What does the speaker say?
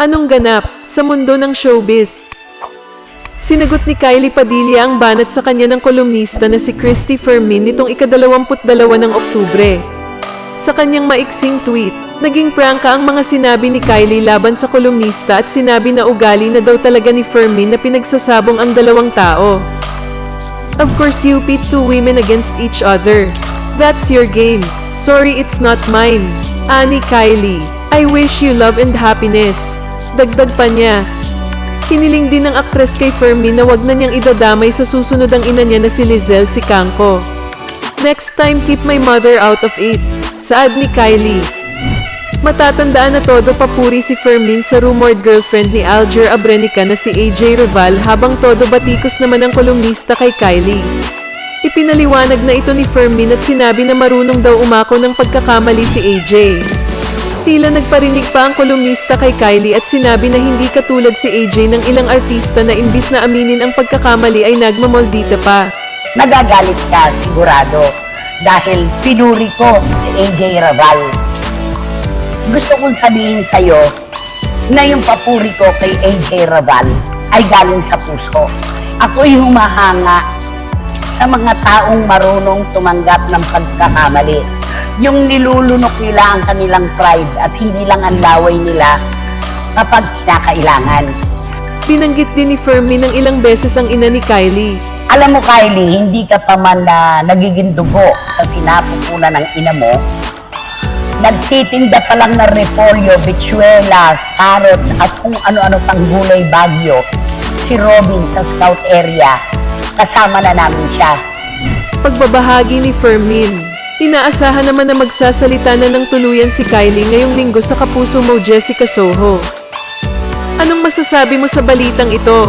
Anong ganap sa mundo ng showbiz? Sinagot ni Kylie Padilla ang banat sa kanya ng kolumnista na si Christy Fermin nitong ikadalawamput-dalawa ng Oktubre. Sa kanyang maiksing tweet, naging prangka ang mga sinabi ni Kylie laban sa kolumnista at sinabi na ugali na daw talaga ni Fermin na pinagsasabong ang dalawang tao. Of course you pit two women against each other. That's your game. Sorry it's not mine. Ani Kylie. I wish you love and happiness. Dagdag pa niya. Kiniling din ng aktres kay Fermin na wag na niyang idadamay sa susunod ang ina niya na si Lizelle si Kanko. Next time keep my mother out of it. Saad ni Kylie. Matatandaan na todo papuri si Fermin sa rumored girlfriend ni Alger Abrenica na si AJ Rival habang todo batikos naman ang kolumnista kay Kylie. Ipinaliwanag na ito ni Fermin at sinabi na marunong daw umako ng pagkakamali si AJ. Tila nagparinig pa ang kolumnista kay Kylie at sinabi na hindi katulad si AJ ng ilang artista na imbis na aminin ang pagkakamali ay nagmamoldita pa. Nagagalit ka sigurado dahil pinuri ko si AJ Raval. Gusto kong sabihin sa'yo na yung papuri ko kay AJ Raval ay galing sa puso. Ako'y humahanga sa mga taong marunong tumanggap ng pagkakamali. Yung nilulunok nila ang kanilang pride at hindi lang ang laway nila kapag kinakailangan. Binanggit din ni Fermin ng ilang beses ang ina ni Kylie. Alam mo, Kylie, hindi ka pa man na nagiging dugo sa sinapupunan ng ina mo. Nagtitinda pa lang ng repolyo, bichuelas, carrots, at kung ano-ano pang gulay bagyo. Si Robin sa scout area. Kasama na namin siya. Pagbabahagi ni Fermin. Inaasahan naman na magsasalita na ng tuluyan si Kylie ngayong linggo sa kapuso mo Jessica Soho. Anong masasabi mo sa balitang ito?